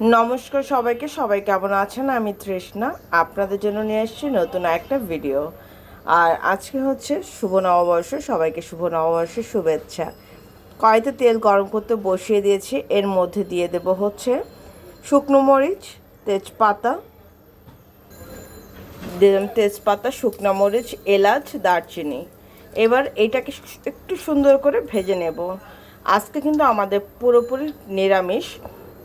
নমস্কার সবাইকে, সবাই কেমন আছেন? আমি তৃষ্ণা, আপনাদের জন্য নিয়ে এসেছি নতুন একটা ভিডিও আর আজকে হচ্ছে শুভ নববর্ষ, সবাইকে শুভ নববর্ষের শুভেচ্ছা। কড়াইতে তেল গরম করতে বসিয়ে দিয়েছি, এর মধ্যে দিয়ে দেব হচ্ছে শুকনো মরিচ, তেজপাতা দিলাম তেজপাতা, শুকনো মরিচ, এলাচ, দারচিনি। এবার এটাকে একটু সুন্দর করে ভেজে নেব। আজকে কিন্তু আমাদের পুরোপুরি নিরামিষ।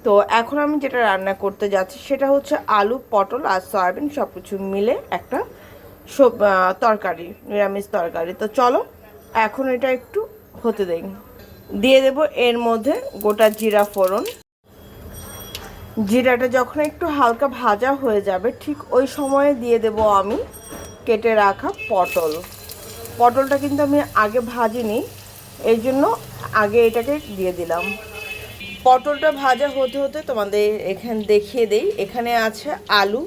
তো এখন আমি যেটা রান্না করতে যাচ্ছি সেটা হচ্ছে আলু, পটল আর সয়াবিন সব কিছু মিলে একটা সব তরকারি, নিরামিষ তরকারি। তো চলো, এখন এটা একটু হতে দেই। দিয়ে দেব এর মধ্যে গোটা জিরা ফোড়ন। জিরাটা যখন একটু হালকা ভাজা হয়ে যাবে, ঠিক ওই সময়ে দিয়ে দেব আমি কেটে রাখা পটল। পটলটা কিন্তু আমি আগে ভাজিনি এই জন্য আগে এটাকে দিয়ে দিলাম। পটলটা ভাজা হতে হতে তোমাদের এখানে দেখিয়ে দেই। এখানে আছে আলু,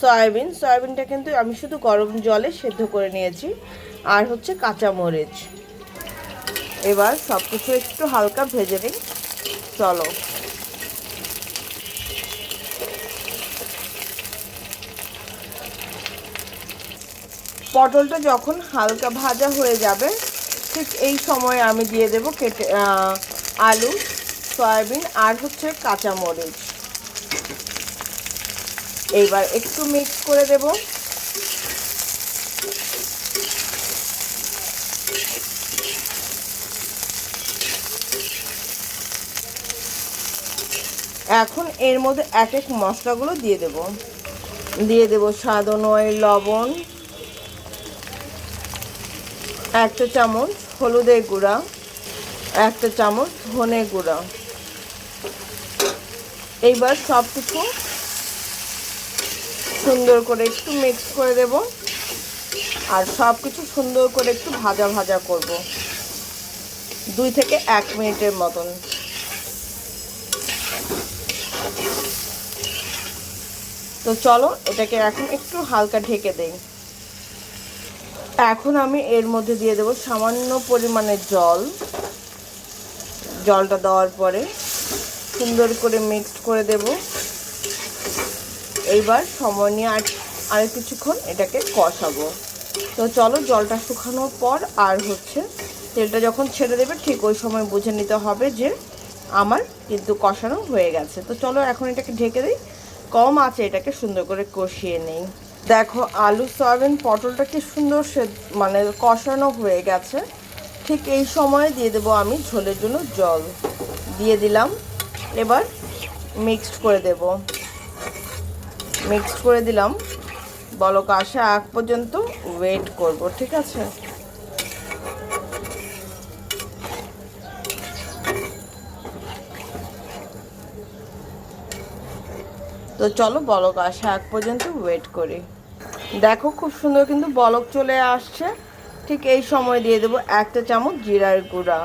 সয়াবিন। সয়াবিনটা কিন্তু আমি শুধু গরম জলে সেদ্ধ করে নিয়েছি। আর হচ্ছে কাঁচামরিচ। এবার সব কিছু একটু হালকা ভেজে নিই। চলো। পটলটা যখন হালকা ভাজা হয়ে যাবে, ঠিক এই সময় আমি দিয়ে দেব কেটে আলু। সয়াবিন আর হচ্ছে কাঁচামরিচ। এইবার একটু মিক্স করে দেব। এখন এর মধ্যে এক এক মশলাগুলো দিয়ে দেব। দিয়ে দেব স্বাদ অনুযায়ী লবণ একটা চামচ হলুদের গুঁড়া একটা চামচ ধনে গুঁড়া। এইবার সব কিছু সুন্দর করে একটু মিক্স করে দেব। আর সব কিছু সুন্দর করে একটু ভাজা ভাজা করব। দুই থেকে এক মিনিটের মতন। তো চলো, এটাকে এখন একটু হালকা ঢেকে দেই। এখন আমি এর মধ্যে দিয়ে দেবো সামান্য পরিমাণে জল। জলটা দেওয়ার পরে সুন্দর করে মিক্সড করে দেব। এইবার সময় নিয়ে আর আর কিছুক্ষণ এটাকে কষাবো। তো চলো জলটা শুকানোর পর আর হচ্ছে তেলটা যখন ছেড়ে দেবে, ঠিক ওই সময় বুঝে নিতে হবে যে আমার কিন্তু কষানো হয়ে গেছে। তো চলো এখন এটাকে ঢেকে দিই। কম আছে এটাকে সুন্দর করে কষিয়ে নেই। দেখো আলু, সয়াবিন, পটলটা কি সুন্দর সে মানে কষানো হয়ে গেছে। ঠিক এই সময়ে দিয়ে দেবো আমি ঝোলের জন্য জল। দিয়ে দিলাম। এবার মিক্সড করে দেব। মিক্সড করে দিলাম। বলক আসা আগ পর্যন্ত ওয়েট করব, ঠিক আছে? তো চলো বলক আসা আগ পর্যন্ত ওয়েট করি। দেখো খুব সুন্দর কিন্তু বলক চলে আসছে। ঠিক এই সময় দিয়ে দেবো একটা চামচ জিরার গুঁড়া।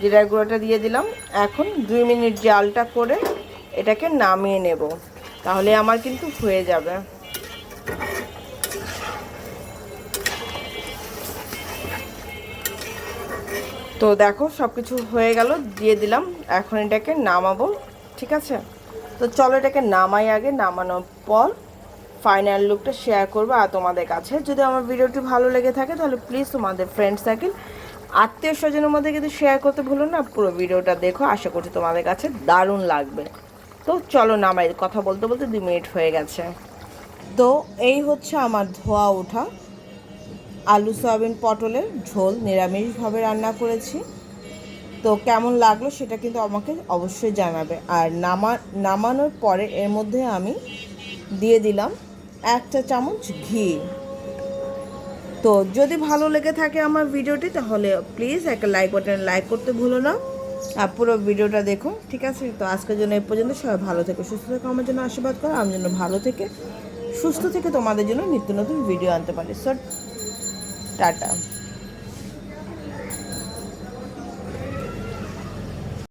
জিরার গুঁড়োটা দিয়ে দিলাম। এখন দুই মিনিট জালটা করে এটাকে নামিয়ে নেব। তাহলে আমার কিন্তু হয়ে যাবে। তো দেখো সব কিছু হয়ে গেল, দিয়ে দিলাম। এখন এটাকে নামাবো, ঠিক আছে? তো চলো এটাকে নামাই আগে, নামানোর পর ফাইনাল লুকটা শেয়ার করব। আর তোমাদের কাছে যদি আমার ভিডিওটি ভালো লেগে থাকে, তাহলে প্লিজ তোমাদের ফ্রেন্ড সার্কেল আত্মীয় স্বজনের মধ্যে কিন্তু শেয়ার করতে ভুলো না, পুরো ভিডিওটা দেখো, আশা করছি তোমাদের কাছে দারুণ লাগবে। তো চলো নামাই, কথা বলতে বলতে দুই মিনিট হয়ে গেছে। তো এই হচ্ছে আমার ধোয়া ওঠা। আলু, সয়াবিন, পটলের ঝোল নিরামিষভাবে রান্না করেছি। তো কেমন লাগল সেটা কিন্তু আমাকে অবশ্যই জানাবে। আর নামা, নামানোর পরে এর মধ্যে আমি দিয়ে দিলাম একটা চামচ ঘি। তো যদি ভালো লেগে থাকে আমার ভিডিওটি, তাহলে প্লিজ একটা লাইক বাটন লাইক করতে ভুলো না। আর পুরো ভিডিওটা দেখুন, ঠিক আছে? তো আজকের জন্য এ পর্যন্ত, সবাই ভালো থেকে, সুস্থ থেকে, আমার জন্য আশীর্বাদ করো আমার জন্য ভালো থেকে, সুস্থ থেকে তোমাদের জন্য নিত্য নতুন ভিডিও আনতে পারি। So tata.